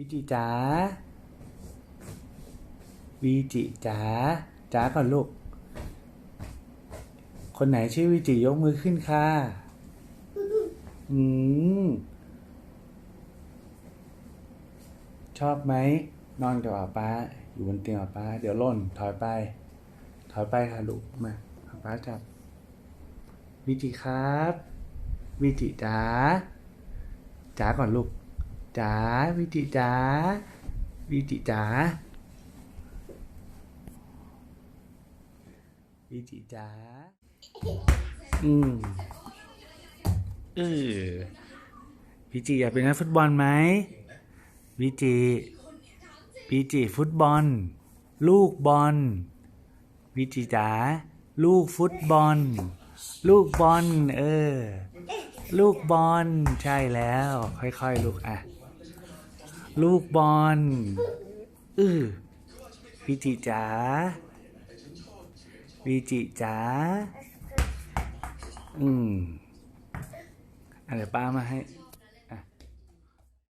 วิจิจ๋าวิจิจ๋าจ๋าก่อนลูก คนไหนชื่อวิจิยกมือขึ้นค่ะ อืม ชอบไหม นอนกับป๊าป๊าอยู่บนเตียงป๊าป๊าเดี๋ยวหล่น ถอยไป ถอยไปค่ะลูก มาป๊าป๊าจับ วิจิครับ วิจิจ๋าจ๋าก่อนลูก จ๋าวิจิจ๋าวิจิจ๋าวิจิจ๋าอืมเออวิจิอยากเป็นนักฟุตบอลไหมวิจิวิจิฟุตบอล ลูกบอล วิจิจ๋าลูกฟุตบอล ลูกบอล เออ ลูกบอล ใช่แล้ว ค่อยๆ ลูกอะ ลูกบอลอือวิจิจ๋าวิจิจ๋าอืมอะไรป้ามาให้